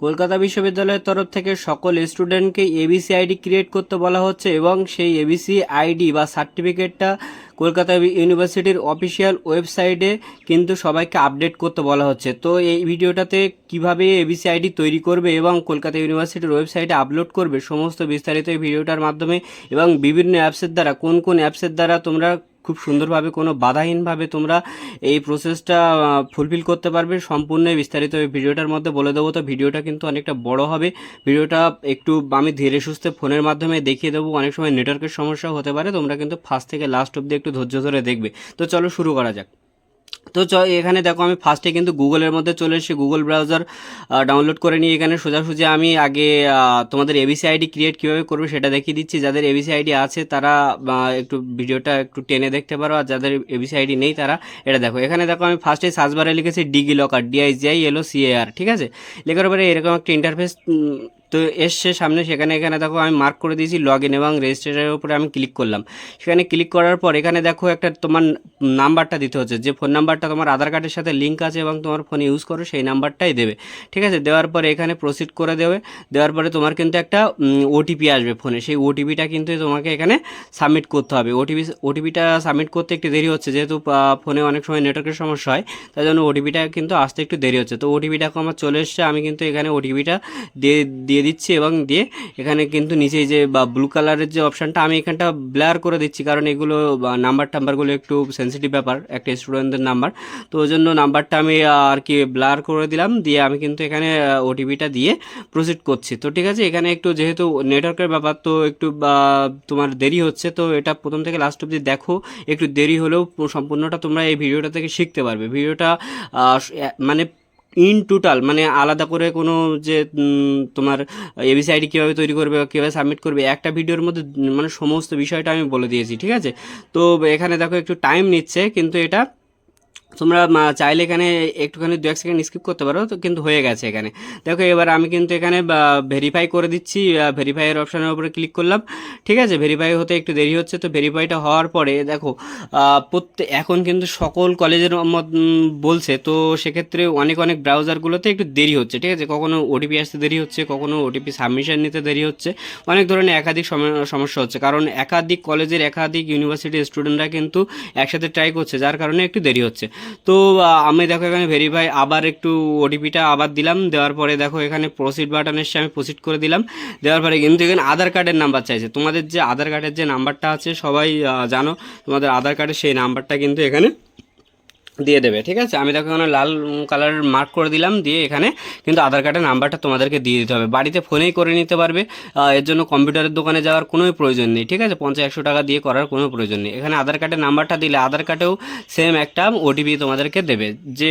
কলকাতা বিশ্ববিদ্যালয়ের তরফ থেকে সকল স্টুডেন্টকে এবিসি আইডি ক্রিয়েট করতে বলা হচ্ছে এবং সেই এবিসি আইডি বা সার্টিফিকেটটা কলকাতা ইউনিভার্সিটির অফিসিয়াল ওয়েবসাইটে কিন্তু সবাইকে আপডেট করতে বলা হচ্ছে। তো এই ভিডিওটাতে কীভাবে এবিসি আইডি তৈরি করবে এবং কলকাতা ইউনিভার্সিটির ওয়েবসাইটে আপলোড করবে, সমস্ত বিস্তারিত এই ভিডিওটার মাধ্যমে এবং বিভিন্ন অ্যাপসের দ্বারা কোন কোন অ্যাপসের দ্বারা তোমরা খুব সুন্দরভাবে কোনো বাধাহীনভাবে তোমরা এই প্রসেসটা ফুলফিল করতে পারবে। সম্পূর্ণ বিস্তারিত এই ভিডিওটার মধ্যে বলে দেবো। তো ভিডিওটা কিন্তু অনেকটা বড় হবে। ভিডিওটা একটু আমি ধীরে সুস্থে ফোনের মাধ্যমে দেখিয়ে দেবো। অনেক সময় নেটওয়ার্কের সমস্যাও হতে পারে। তোমরা কিন্তু ফার্স্ট থেকে লাস্ট অব্দি একটু ধৈর্য ধরে দেখবে। তো চলো শুরু করা যাক। তো চ, এখানে দেখো আমি ফার্স্টে কিন্তু গুগলের মধ্যে চলে এসেছি গুগল ব্রাউজার ডাউনলোড করে নিয়ে এখানে সোজাসুজি আমি আগে তোমাদের এবিসি আইডি ক্রিয়েট কীভাবে করবে সেটা দেখিয়ে দিচ্ছি। যাদের এবিসি আইডি আছে তারা একটু ভিডিওটা একটু টেনে দেখতে পারো, আর যাদের এবিসি আইডি নেই তারা, এটা দেখো। এখানে দেখো আমি ফার্স্টে সার্চ বারে লিখেছি ডিগি লকার ডিআইজিআই এলো সিএআর ঠিক আছে? লেখার পরে এরকম একটা ইন্টারফেস তো এসছে সামনে, সেখানে এখানে দেখো আমি মার্ক করে দিয়েছি লগ ইন এবং রেজিস্ট্রেশনের উপরে আমি ক্লিক করলাম। সেখানে ক্লিক করার পর এখানে দেখো একটা তোমার নাম্বারটা দিতে হচ্ছে। যে ফোন নাম্বারটা তোমার আধার কার্ডের সাথে লিঙ্ক আছে এবং তোমার ফোনে ইউজ করো, সেই নাম্বারটাই দেবে। ঠিক আছে? দেওয়ার পরে এখানে প্রসিড করে দেবে। দেওয়ার পরে তোমার কিন্তু একটা ওটিপি আসবে ফোনে সেই ওটিপিটা কিন্তু তোমাকে এখানে সাবমিট করতে হবে। ওটিপি ওটিপিটা সাবমিট করতে একটু দেরি হচ্ছে। যেহেতু ফোনে অনেক সময় নেটওয়ার্কের সমস্যা হয়, তাই জন্য ওটিপিটা কিন্তু আসতে একটু দেরি হচ্ছে। তো ওটিপিটা আমার চলে এসছে। আমি কিন্তু এখানে ওটিপিটা দিয়ে দিয়ে দিচ্ছি এবং দিয়ে এখানে কিন্তু নিচে যে বা ব্লু কালারের যে অপশানটা আমি এখানটা ব্লার করে দিচ্ছি। কারণ এগুলো নাম্বার টাম্বারগুলো একটু সেন্সিটিভ ব্যাপার, একটা স্টুডেন্টদের নাম্বার তো ওই জন্য নাম্বারটা আমি আর কি ব্লার করে দিলাম। দিয়ে আমি কিন্তু এখানে ওটিপিটা দিয়ে প্রসিড করছি। তো ঠিক আছে, এখানে একটু যেহেতু নেটওয়ার্কের ব্যাপার, তো একটু তোমার দেরি হচ্ছে, তো এটা প্রথম থেকে লাস্ট অব্দি দেখো। একটু দেরি হলেও সম্পূর্ণটা তোমরা এই ভিডিওটা থেকে শিখতে পারবে। ভিডিওটা মানে ইন টোটাল মানে আলাদা করে কোনো যে তোমার এবিসি আইডি কীভাবে তৈরি করবে বা কীভাবে সাবমিট করবে, একটা ভিডিওর মধ্যে মানে সমস্ত বিষয়টা আমি বলে দিয়েছি, ঠিক আছে? তো এখানে দেখো একটু টাইম নিচ্ছে, কিন্তু এটা তোমরা চাইলে এখানে একটুখানি দু এক সেকেন্ড স্কিপ করতে পারো, তো কিন্তু হয়ে গেছে এখানে। দেখো, এবার আমি কিন্তু এখানে ভেরিফাই করে দিচ্ছি ভেরিফাইয়ের অপশানের উপরে ক্লিক করলাম। ঠিক আছে? ভেরিফাই হতে একটু দেরি হচ্ছে, তো ভেরিফাইটা হওয়ার পরে, দেখো প্রত্যেক এখন কিন্তু সকল কলেজের বলছে, তো সেক্ষেত্রে অনেক অনেক ব্রাউজারগুলোতে একটু দেরি হচ্ছে। ঠিক আছে? কখনো ওটিপি আসতে দেরি হচ্ছে, কখনো ওটিপি সাবমিশন নিতে দেরি হচ্ছে। অনেক ধরনের একাধিক সম- সমস্যা হচ্ছে, কারণ একাধিক কলেজের একাধিক ইউনিভার্সিটির স্টুডেন্টরা কিন্তু একসাথে ট্রাই করছে, যার কারণে একটু দেরি হচ্ছে। তো আমি দেখো এখানে ভেরিফাই আবার একটু ওটিপিটা আবার দিলাম, দেওয়ার পরে দেখো এখানে প্রসিড বাটন এসে আমি প্রসিড করে দিলাম, দেওয়ার পরে কিন্তু এখানে আধার কার্ডের নাম্বার চাইছে। তোমাদের যে আধার কার্ডের যে নাম্বারটা আছে, সবাই জানো, তোমাদের আধার কার্ডের সেই নাম্বারটা কিন্তু এখানে দিয়ে দেবে, ঠিক আছে? আমি দেখো এখানে লাল কালার মার্ক করে দিলাম দিয়ে এখানে কিন্তু আধার কার্ডের নাম্বারটা তোমাদেরকে দিয়ে দিতে হবে। বাড়িতে ফোনেই করে নিতে পারবে এর জন্য কম্পিউটারের দোকানে যাওয়ার কোনো প্রয়োজন নেই, ঠিক আছে? পঞ্চাশ, একশো টাকা দিয়ে করার কোনো প্রয়োজন নেই। এখানে আধার কার্ডের নাম্বারটা দিলে আধার কার্ডেও সেম একটা ওটিপি তোমাদেরকে দেবে। যে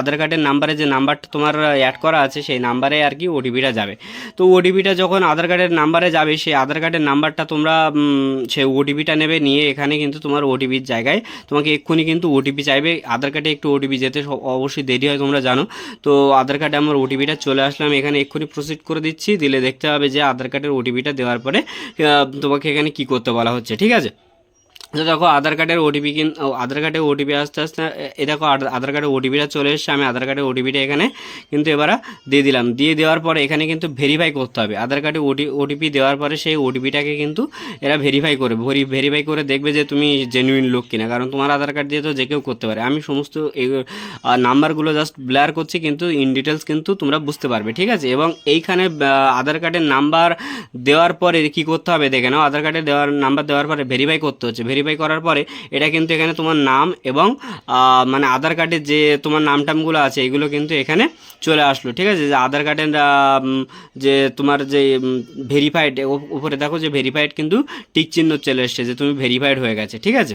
আধার কার্ডের নাম্বারে যে নাম্বারটা তোমার অ্যাড করা আছে, সেই নাম্বারে আর কি ওটিপিটা যাবে। তো ওটিপিটা যখন আধার কার্ডের নাম্বারে যাবে, সেই আধার কার্ডের নাম্বারটা তোমরা সেই ওটিপিটা নেবে, নিয়ে এখানে কিন্তু তোমার ওটিপির জায়গায় তোমাকে এক্ষুনি কিন্তু ওটিপি চাইবে। আধার কার্ডে একটু ওটিপি যেতে অবশ্যই দেরি হয়, তোমরা জানো। তো আধার কার্ডে আমার ওটিপিটা চলে আসলাম, এখানে এক্ষুনি প্রসিড করে দিচ্ছি, দিলে দেখতে হবে যে আধার কার্ডের ওটিপিটা দেওয়ার পরে তোমাকে এখানে কি করতে বলা হচ্ছে, ঠিক আছে? তো দেখো, আধার কার্ডের ওটিপি কিন্তু আধার কার্ডে ওটিপি আসতে আসতে, এ দেখো আধার কার্ডের ওটিপিটা চলে এসছে। আমি আধার কার্ডের ওটিপিটা এখানে কিন্তু এবার দিয়ে দিলাম। দিয়ে দেওয়ার পরে এখানে কিন্তু ভেরিফাই করতে হবে। আধার কার্ডে ওটি ওটিপি দেওয়ার পরে সেই ওটিপিটাকে কিন্তু এরা ভেরিফাই করে ভেরিফাই করে দেখবে যে তুমি জেনুইন লোক কিনা। কারণ তোমার আধার কার্ড দিয়ে তো যে কেউ করতে পারে। আমি সমস্ত নাম্বারগুলো জাস্ট ব্লার করছি কিন্তু ইন ডিটেলস কিন্তু তোমরা বুঝতে পারবে, ঠিক আছে? এবং এইখানে আধার কার্ডের নাম্বার দেওয়ার পরে কি করতে হবে? দেখে নাও, আধার কার্ডে দেওয়ার, নাম্বার দেওয়ার পরে ভেরিফাই করতে হচ্ছে। ভেরিফাই করার পরে এটা কিন্তু এখানে তোমার নাম এবং মানে আধার কার্ডের যে তোমার নাম টামগুলো আছে, এগুলো কিন্তু এখানে চলে আসলো, ঠিক আছে? যে আধার কার্ডের যে তোমার যে ভেরিফাইড উপরে দেখো যে ভেরিফাইড কিন্তু টিক চিহ্ন চলে এসছে, যে তুমি ভেরিফাইড হয়ে গেছে, ঠিক আছে?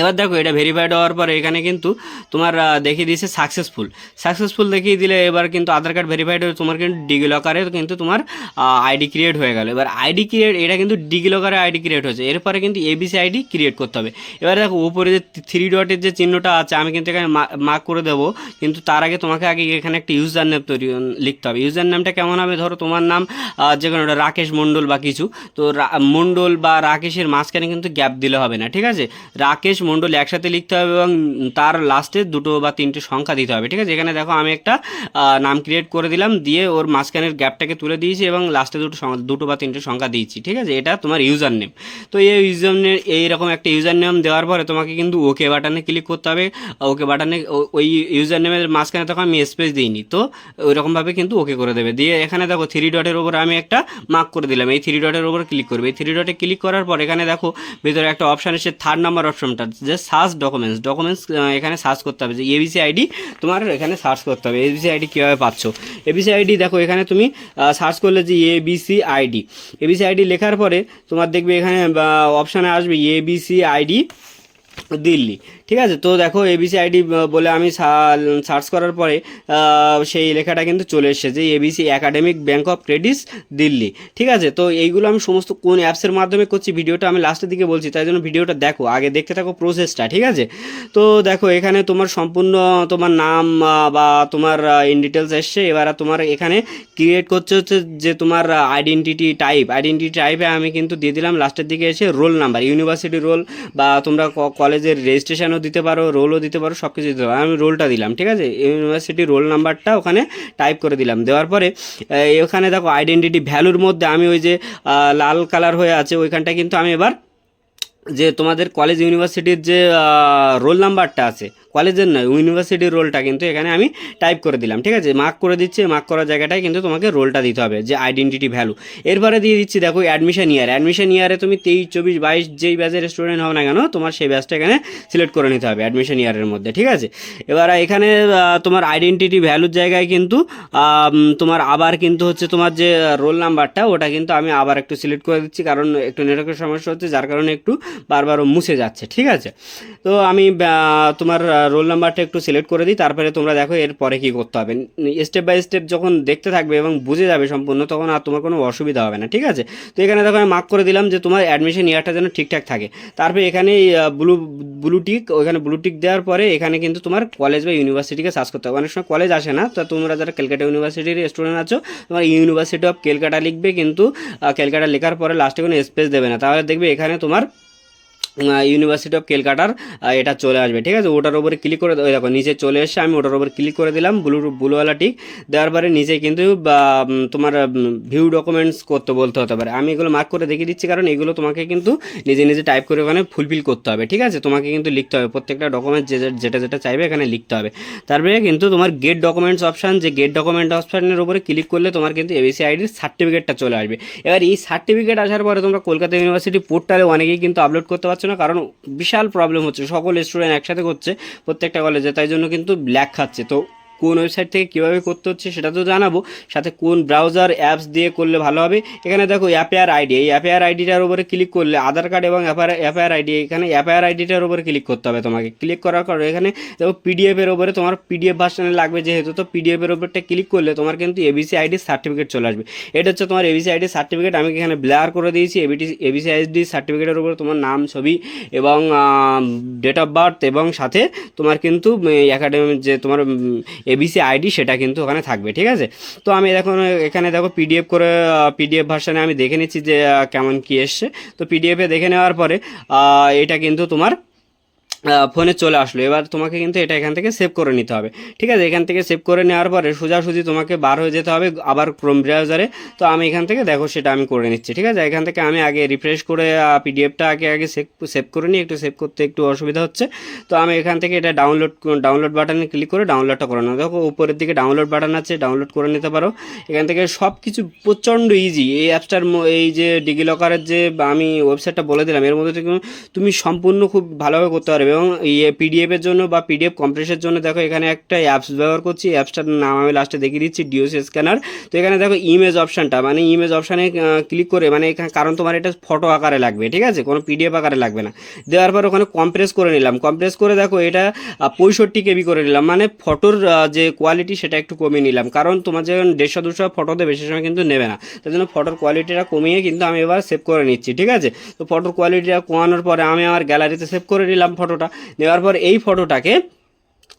এবার দেখো, এটা ভেরিফাইড হওয়ার পরে এখানে কিন্তু তোমার দেখিয়ে দিয়েছে সাকসেসফুল সাকসেসফুল দেখিয়ে দিলে এবার কিন্তু আধার কার্ড ভেরিফাইড হয়ে তোমার কিন্তু ডিগিলকারে কিন্তু তোমার আইডি ক্রিয়েট হয়ে গেল। এবার আইডি ক্রিয়েট এটা কিন্তু ডিগিলকারে আইডি ক্রিয়েট হয়েছে। এরপরে কিন্তু এবিসি আইডি ক্রিয়েট করতে হবে। এবার দেখো, উপরে যে থ্রি ডটের যে চিহ্নটা আছে, আমি কিন্তু এখানে মার্ক করে দেবো। কিন্তু তার আগে তোমাকে আগে এখানে একটা ইউজার নেম তৈরি লিখতে হবে। ইউজার নামটা কেমন হবে? ধরো, তোমার নাম যে কোনো রাকেশ মণ্ডল বা কিছু। তো মণ্ডল বা রাকেশের মাঝখানে কিন্তু গ্যাপ দিলে হবে না, ঠিক আছে? রাকেশ মণ্ডল একসাথে লিখতে হবে এবং তার লাস্টে দুটো বা তিনটে সংখ্যা দিতে হবে, ঠিক আছে? এখানে দেখো আমি একটা নাম ক্রিয়েট করে দিলাম, দিয়ে ওর মাঝখানের গ্যাপটাকে তুলে দিয়েছি এবং লাস্টে দুটো দুটো বা তিনটে সংখ্যা দিয়েছি, ঠিক আছে? এটা তোমার ইউজার নেম তো এই ইউজার নেম এইরকম একটা ইউজার নেম দেওয়ার পরে তোমাকে কিন্তু ওকে বাটনে ক্লিক করতে হবে। ওকে বাটনে ওই ইউজার নেমের মাঝখানে তখন আমি স্পেস দিইনি, তো ওইরকমভাবে কিন্তু ওকে করে দেবে। দিয়ে এখানে দেখো থ্রি ডটের ওপর আমি একটা মার্ক করে দিলাম, এই থ্রি ডটের ওপর ক্লিক করবে। এই থ্রি ডটে ক্লিক করার পর এখানে দেখো, ভিতরে একটা অপশান এসে থার্ড নাম্বার অপশনটা যে সার্চ ডকুমেন্টস ডকুমেন্টস এখানে সার্চ করতে হবে, যে এবিসি আইডি তোমার এখানে সার্চ করতে হবে এবিসি আইডি কীভাবে পাচ্ছ? এবিসি আইডি দেখো, এখানে তুমি সার্চ করলে যে এবিসি আইডি এবিসি আইডি লেখার পরে তোমার দেখবে এখানে অপশানে আসবে এবিসি আইডি দিল্লি। ঠিক আছে? তো দেখো এবিসি আইডি বলে আমি সার্চ করার পরে সেই লেখাটা কিন্তু চলে এসেছে যে ABC academic bank of credits Delhi ঠিক আছে? তো এইগুলো আমি সমস্ত কোন অ্যাপসের মাধ্যমে করছি, ভিডিওটা আমি লাস্টের দিকে বলছি, তাই জন্য ভিডিওটা দেখো, আগে দেখতে থাকো প্রসেসটা ঠিক আছে? তো দেখো, এখানে তোমার সম্পূর্ণ তোমার নাম বা তোমার ইন ডিটেলস এসছে, এবার তোমার এখানে ক্রিয়েট করছে হচ্ছে যে তোমার আইডেন্টিটি টাইপ আইডেন্টিটি টাইপে আমি কিন্তু দিয়ে দিলাম লাস্টের দিকে এসে রোল নাম্বার ইউনিভার্সিটি রোল বা তোমরা কলেজের রেজিস্ট্রেশনও দিতে পারো রোলও দিতে পারো সব কিছু দিতে পারো। আমি রোলটা দিলাম, ঠিক আছে? ইউনিভার্সিটি রোল নাম্বারটা ওখানে টাইপ করে দিলাম। দেওয়ার পরে ওখানে দেখো আইডেন্টিটি ভ্যালুর মধ্যে আমি ওই যে লাল কালার হয়ে আছে ওইখানটা কিন্তু আমি এবার যে তোমাদের কলেজ ইউনিভার্সিটির যে রোল নাম্বারটা আছে কলেজের নয় ইউনিভার্সিটির রোলটা কিন্তু এখানে আমি টাইপ করে দিলাম, ঠিক আছে? মার্ক করে দিচ্ছি মার্ক করার জায়গাটায় কিন্তু তোমাকে রোলটা দিতে হবে, যে আইডেন্টিটি ভ্যালু এরপরে দিয়ে দিচ্ছি, দেখো অ্যাডমিশন ইয়ার অ্যাডমিশন ইয়ারে তুমি তেইশ, চব্বিশ, বাইশ যেই ব্যাচের স্টুডেন্ট হও না কেন, তোমার সেই ব্যাচটা এখানে সিলেক্ট করে নিতে হবে অ্যাডমিশন ইয়ারের মধ্যে, ঠিক আছে? এবার এখানে তোমার আইডেন্টিটি ভ্যালুর জায়গায় কিন্তু তোমার আবার কিন্তু হচ্ছে তোমার যে রোল নাম্বারটা ওটা কিন্তু আমি আবার একটু সিলেক্ট করে দিচ্ছি, কারণ একটু নেটওয়ার্কের সমস্যা হচ্ছে, যার কারণে একটু বারবার মুছে যাচ্ছে, ঠিক আছে? তো আমি তোমার রোল নাম্বারটা একটু সিলেক্ট করে দিই, তারপরে তোমরা দেখো এর পরে কী করতে হবে। স্টেপ বাই স্টেপ যখন দেখতে থাকবে এবং বুঝে যাবে সম্পূর্ণ, তখন আর তোমার কোনো অসুবিধা হবে না, ঠিক আছে? তো এখানে দেখো আমি মার্ক করে দিলাম যে তোমার অ্যাডমিশন ইয়ারটা যেন ঠিকঠাক থাকে। তারপরে এখানে ব্লু ব্লু টিক ওখানে ব্লু টিক দেওয়ার পরে এখানে কিন্তু তোমার কলেজ বা ইউনিভার্সিটিকে সার্চ করতে হবে। অনেক সময় কলেজ আসে না, তো তোমরা যারা ক্যালকাটা ইউনিভার্সিটির স্টুডেন্ট আছো, তোমার ইউনিভার্সিটি অফ ক্যালকাটা লিখবে কিন্তু ক্যালকাটা লেখার পরে লাস্টে কোনো স্পেস দেবে না। তাহলে দেখবে এখানে তোমার ইউনিভার্সিটি অফ ক্যালকাটার আহ, এটা চলে আসবে ঠিক আছে? ওটার উপরে ক্লিক করে দেখো নিচে চলে এসে আমি ওটার উপরে ক্লিক করে দিলাম ব্লু ব্লুওয়ালা টিক দেওয়ার পরে নিচে কিন্তু তোমার ভিউ ডকুমেন্টস করতে বলতে হতে পারে। আমি এগুলো মার্ক করে দেখিয়ে দিচ্ছি কারণ এগুলো তোমাকে কিন্তু নিজে নিজে টাইপ করে ওখানে ফুলফিল করতে হবে ঠিক আছে? তোমাকে কিন্তু লিখতে হবে প্রত্যেকটা ডকুমেন্ট যে যে- যেটা যেটা চাইবে এখানে লিখতে হবে। তারপরে কিন্তু তোমার গেট ডকুমেন্টস অপশান যে গেট ডকুমেন্ট অপশানের উপরে ক্লিক করলে তোমার কিন্তু এবিসি আইডির সার্টিফিকেটটা চলে আসবে। এবার এই সার্টিফিকেট আসার পরে তোমরা কলকাতা ইউনিভার্সিটি পোর্টালে অনেকেই কিন্তু আপলোড করতে পারছ না, কারণ বিশাল প্রবলেম হচ্ছে। সকল স্টুডেন্ট একসাথে করছে, প্রত্যেকটা কলেজে তাই জন্য কিন্তু ব্ল্যাক খাচ্ছে। তো কোন ওয়েবসাইট থেকে কীভাবে করতে হচ্ছে সেটা তো জানাব। সাথে কোন ব্রাউজার অ্যাপস দিয়ে করলে ভালো হবে, এখানে দেখো অ্যাপেয়ার আইডি, এই অ্যাপেয়ার আইডিটার উপরে ক্লিক করলে আধার কার্ড এবং অ্যাপেয়ার আইডি, এখানে অ্যাপেয়ার আইডিটার উপরে ক্লিক করতে হবে তোমাকে। ক্লিক করার পর এখানে দেখো পিডিএফের উপরে তোমার পিডিএফ ভার্সনে লাগবে যেহেতু, তো পিডিএফের উপরটা ক্লিক করলে তোমার কিন্তু এবিসি আইডি সার্টিফিকেট চলে আসবে। এটা হচ্ছে তোমার এবিসি আইডি সার্টিফিকেট আমি এখানে ব্লার করে দিয়েছি এবিটি এবিসি আইডি সার্টিফিকেটের উপরে তোমার নাম, ছবি এবং ডেট অফ বার্থ এবং সাথে তোমার কিন্তু একাডেমি যে তোমার এবিসি আইডি সেটা কিন্তু ওখানে থাকবে, ঠিক আছে? তো আমি এখন এখানে দেখো পিডিএফ করে পিডিএফ ভার্সানে আমি দেখে নিচ্ছি যে কেমন কি এসছে। তো পিডিএফে দেখে নেওয়ার পরে এটা কিন্তু তোমার ফোনে চলে আসলো। এবার তোমাকে কিন্তু এটা এখান থেকে সেভ করে নিতে হবে। ঠিক আছে? এখান থেকে সেভ করে নেওয়ার পরে সোজাসুজি তোমাকে বার হয়ে যেতে হবে আবার ক্রোম ব্রাউজারে তো আমি এখান থেকে দেখো সেটা আমি করে নিচ্ছি। ঠিক আছে? এখান থেকে আমি আগে রিফ্রেশ করে পিডিএফটা আগে আগে সেভ সেভ করে নিই। একটু সেভ করতে একটু অসুবিধা হচ্ছে। তো আমি এখান থেকে এটা ডাউনলোড ডাউনলোড বাটনে ক্লিক করে ডাউনলোডটা করে নেব দেখো উপরের দিকে ডাউনলোড বাটন আছে ডাউনলোড করে নিতে পারো। এখান থেকে সব কিছু প্রচণ্ড ইজি এই অ্যাপসটার এই যে ডিগি লকারের যে আমি ওয়েবসাইটটা বলে দিলাম, এর মধ্যে তুমি সম্পূর্ণ খুব ভালোভাবে করতে পারবে। এবং ইয়ে পিডিএফের জন্য বা পিডিএফ কম্প্রেসের জন্য দেখো এখানে একটা অ্যাপস ব্যবহার করছি। অ্যাপসটার নাম আমি লাস্টে দেখিয়ে দিচ্ছি ডিওসি স্ক্যানার তো এখানে দেখো ইমেজ অপশানটা মানে ইমেজ অপশানে ক্লিক করে মানে এখানে কারণ তোমার এটা ফটো আকারে লাগবে, ঠিক আছে? কোনো পিডিএফ আকারে লাগবে না। দেওয়ার পর ওখানে কম্প্রেস করে নিলাম। কম্প্রেস করে দেখো এটা পঁয়ষট্টি কেবি করে নিলাম। মানে ফটোর যে কোয়ালিটি সেটা একটু কমিয়ে নিলাম। কারণ তোমার যখন দেড়শো, দুশো ফটো দেবে, সে সময় কিন্তু নেবে না। তাই জন্য ফটোর কোয়ালিটিটা কমিয়ে কিন্তু আমি এবার সেভ করে নিচ্ছি, ঠিক আছে? তো ফটোর কোয়ালিটিটা কমানোর পরে আমি আমার গ্যালারিতে সেভ করে নিলাম ফটোটা নেওয়ার পর এই ফটোটাকে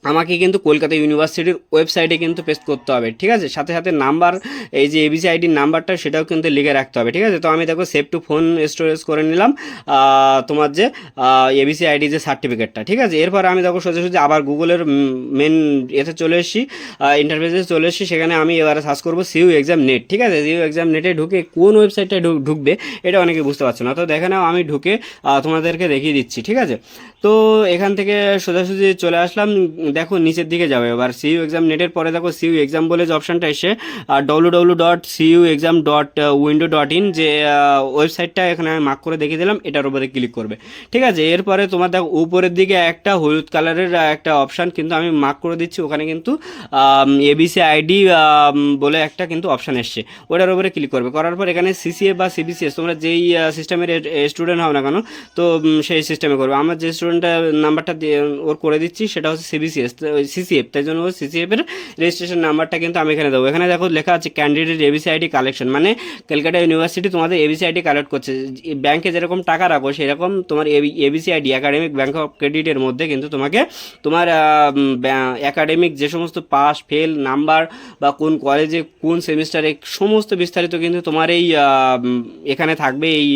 আমাকে কিন্তু কলকাতা ইউনিভার্সিটির ওয়েবসাইটে কিন্তু পেস্ট করতে হবে, ঠিক আছে? সাথে সাথে নাম্বার এই যে এবিসি আইডির নাম্বারটা সেটাও কিন্তু লিখে রাখতে হবে, ঠিক আছে? তো আমি দেখো সেভ টু ফোন স্টোরেজ করে নিলাম তোমার যে এবিসি আইডি যে সার্টিফিকেটটা ঠিক আছে? এরপর আমি দেখো সোজা সোজা আবার গুগলের মেন এতে চলে এসেছি ইন্টারফেসে চলে এসেছি, সেখানে আমি এবারে সার্চ করব সিইউ এক্সাম নেট ঠিক আছে? সিইউ এক্সাম নেটে ঢুকে কোন ওয়েবসাইটটা ঢুকবে এটা অনেকে বুঝতে পারছ না। তো দেখে নাও, আমি ঢুকে তোমাদেরকে দেখিয়ে দিচ্ছি, ঠিক আছে? তো এখান থেকে সোজাসুজি চলে আসলাম দেখো নিচের দিকে যাবে। এবার সিইউ এক্সাম নেটের পরে দেখো সিইউ এক্সাম বলে যে অপশানটা এসে W W dot CU exam dot window dot in যে ওয়েবসাইটটা এখানে আমি মার্ক করে দেখিয়ে দিলাম, এটার উপরে ক্লিক করবে। ঠিক আছে, এরপরে তোমার দেখো উপরের দিকে একটা হলুদ কালারের একটা অপশান কিন্তু আমি মার্ক করে দিচ্ছি, ওখানে কিন্তু এবিসি আইডি বলে একটা কিন্তু অপশান এসছে। ওটার উপরে ক্লিক করবে। করার পর এখানে সিসিএ বা সিবিসিএস তোমরা যেই সিস্টেমের স্টুডেন্ট হও না কেন, তো সেই সিস্টেমে করবে। আমার যে স্টুডেন্টটা নাম্বারটা দিয়ে, ওর করে দিচ্ছি, সেটা হচ্ছে সিবিসিএস সিসিএফ তাই জন্য সিসিএফ এর রেজিস্ট্রেশন নাম্বারটা কিন্তু আমি এখানে দেবো। এখানে দেখো লেখা আছে ক্যান্ডিডেট এবিসি আইডি কালেকশন মানে কলকাতা ইউনিভার্সিটি তোমাদের এবিসি আইডি কালেক্ট করছে। ব্যাংকে যেরকম টাকা রাখো, সেরকম তোমার ABC ID academic bank of ক্রেডিটের মধ্যে কিন্তু তোমাকে তোমার একাডেমিক যে সমস্ত পাস ফেল নাম্বার বা কোন কলেজে কোন সেমিস্টারে সমস্ত বিস্তারিত কিন্তু তোমার এই এখানে থাকবে। এই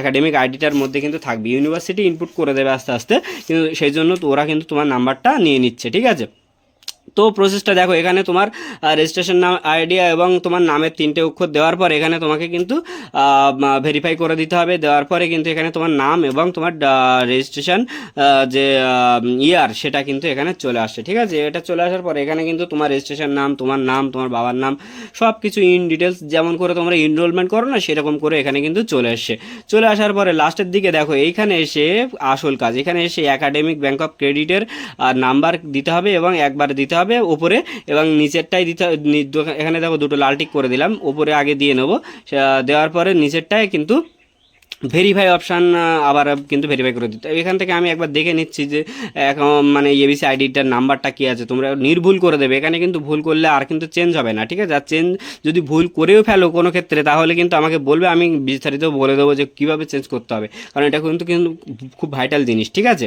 একাডেমিক আইডিটার মধ্যে কিন্তু থাকবে। ইউনিভার্সিটি ইনপুট করে দেবে আস্তে আস্তে। কিন্তু সেই জন্য ওরা কিন্তু তোমার নাম্বারটা নিয়ে নিচ্ছে ঠিক আছে? তো প্রসেসটা দেখো, এখানে তোমার রেজিস্ট্রেশন নাম আইডিয়া এবং তোমার নামের তিনটে অক্ষর দেওয়ার পর এখানে তোমাকে কিন্তু ভেরিফাই করে দিতে হবে। দেওয়ার পরে কিন্তু এখানে তোমার নাম এবং তোমার রেজিস্ট্রেশন যে ইয়ার সেটা কিন্তু এখানে চলে আসছে, ঠিক আছে? এটা চলে আসার পর এখানে কিন্তু তোমার রেজিস্ট্রেশন নাম, তোমার নাম, তোমার বাবার নাম সব কিছু ইন ডিটেলস যেমন করে তোমরা এনরোলমেন্ট করো না, সেরকম করে এখানে কিন্তু চলে এসছে চলে আসার পরে লাস্টের দিকে দেখো, এইখানে এসে আসল কাজ, এখানে এসে একাডেমিক ব্যাংক অফ ক্রেডিটের নাম্বার দিতে হবে এবং একবার দিতে হবে। উপরে এবং নিচেরটাই দিতে এখানে দেখো দুটো লাল টিক করে দিলাম, উপরে আগে দিয়ে নেব। দেওয়ার পরে নিচেরটায় কিন্তু ভেরিফাই অপশান আবার কিন্তু ভেরিফাই করে দিতে এখান থেকে আমি একবার দেখে নিচ্ছি যে, এখন মানে এবিসি আইডিটার নাম্বারটা কী আছে, তোমরা নির্ভুল করে দেবে। এখানে কিন্তু ভুল করলে আর কিন্তু চেঞ্জ হবে না, ঠিক আছে? আর চেঞ্জ যদি ভুল করেও ফেলো কোনো ক্ষেত্রে, তাহলে কিন্তু আমাকে বলবে, আমি বিস্তারিত বলে দেবো যে কীভাবে চেঞ্জ করতে হবে। কারণ এটা কিন্তু কিন্তু খুব ভাইটাল জিনিস, ঠিক আছে?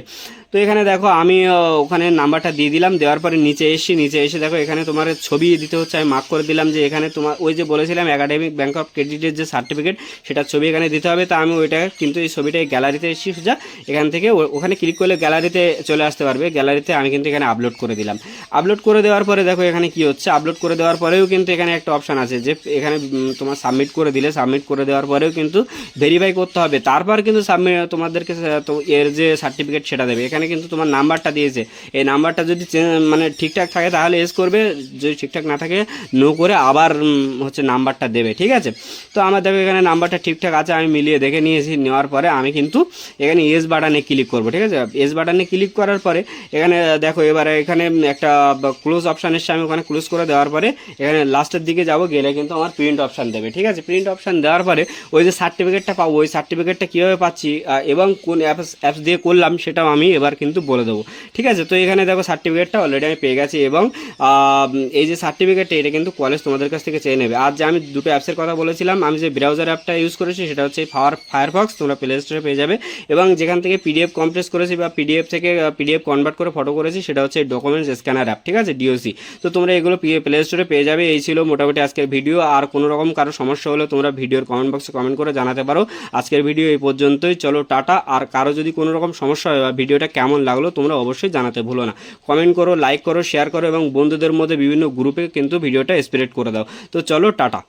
তো এখানে দেখো, আমি ওখানে নাম্বারটা দিয়ে দিলাম, দেওয়ার পরে নিচে এসে নিচে এসে দেখো, এখানে তোমার ছবি দিতে হচ্ছে, আমি মার্ক করে দিলাম যে এখানে তোমার, ওই যে বলেছিলাম একাডেমিক ব্যাঙ্ক অফ ক্রেডিটের যে সার্টিফিকেট সেটার ছবি এখানে দিতে হবে। তা আমি ওইটা কিন্তু এই ছবিটা গ্যালারিতে এসেছি সোজা। এখান থেকে ওখানে ক্লিক করলে গ্যালারিতে চলে আসতে পারবে। গ্যালারিতে আমি কিন্তু এখানে আপলোড করে দিলাম। আপলোড করে দেওয়ার পরে দেখো এখানে কি হচ্ছে? আপলোড করে দেওয়ার পরেও কিন্তু এখানে একটা অপশান আছে যে এখানে তোমার সাবমিট করে দিলে সাবমিট করে দেওয়ার পরেও কিন্তু ভেরিফাই করতে হবে। তারপর কিন্তু সাবমিট তোমাদেরকে এর যে সার্টিফিকেট সেটা দেবে। এখানে কিন্তু তোমার নাম্বারটা দিয়েছে। এই নাম্বারটা যদি মানে ঠিকঠাক থাকে তাহলে এস করবে। যদি ঠিকঠাক না থাকে নো করে আবার হচ্ছে নাম্বারটা দেবে। ঠিক আছে? তো আমার দেখো এখানে নাম্বারটা ঠিকঠাক আছে, আমি মিলিয়ে দেখে নিয়েছি, নেওয়ার পরে আমি কিন্তু এখানে এস বাটনে ক্লিক করব, ঠিক আছে? এস বাটনে ক্লিক করার পরে এখানে, দেখো, এবারে এখানে একটা ক্লোজ অপশান এসছে, আমি ওখানে ক্লোজ করে দেওয়ার পরে এখানে লাস্টের দিকে যাব, গেলে কিন্তু আমার প্রিন্ট অপশান দেবে, ঠিক আছে? প্রিন্ট অপশান দেওয়ার পরে ওই যে সার্টিফিকেটটা পাবো, ওই সার্টিফিকেটটা কীভাবে পাচ্ছি এবং কোন অ্যাপস অ্যাপস দিয়ে করলাম সেটাও আমি এবার কিন্তু বলে দেবো, ঠিক আছে? তো এখানে দেখো সার্টিফিকেটটা অলরেডি আমি পেয়ে গেছি, এবং এই যে সার্টিফিকেটটা এটা কিন্তু কলেজ তোমাদের কাছ থেকে চেয়ে নেবে। আর যে আমি দুটো অ্যাপসের কথা বলেছিলাম, আমি যে ব্রাউজার অ্যাপটা ইউজ করেছি, সেটা হচ্ছে ফায়ার ফায়ারফক্স, তোমরা প্লে স্টোরে পেয়ে যাবে। এবং যেখান থেকে পিডিএফ কমপ্রেস করেছি বা পিডিএফ থেকে পিডিএফ কনভার্ট করে ফটো করেছি, সেটা হচ্ছে ডকুমেন্টস স্ক্যানার অ্যাপ ঠিক আছে? ডিওসি তো তোমরা এগুলো প্লে স্টোরে পেয়ে যাবে। এই ছিল মোটামুটি আজকের ভিডিও আর কোনো রকম কারও সমস্যা হলে তোমরা ভিডিওর কমেন্ট বক্সে কমেন্ট করে জানাতে পারো। আজকের ভিডিও এই পর্যন্তই। চলো, টাটা। আর কারও যদি কোনো রকম সমস্যা হয় বা ভিডিওটা কেমন লাগল, তোমরা অবশ্যই জানাতে ভুলো না। কমেন্ট করো লাইক করো শেয়ার করো এবং বন্ধুদের মধ্যে বিভিন্ন গ্রুপে কিন্তু ভিডিওটা স্প্রেড করে দাও। তো চলো, টাটা।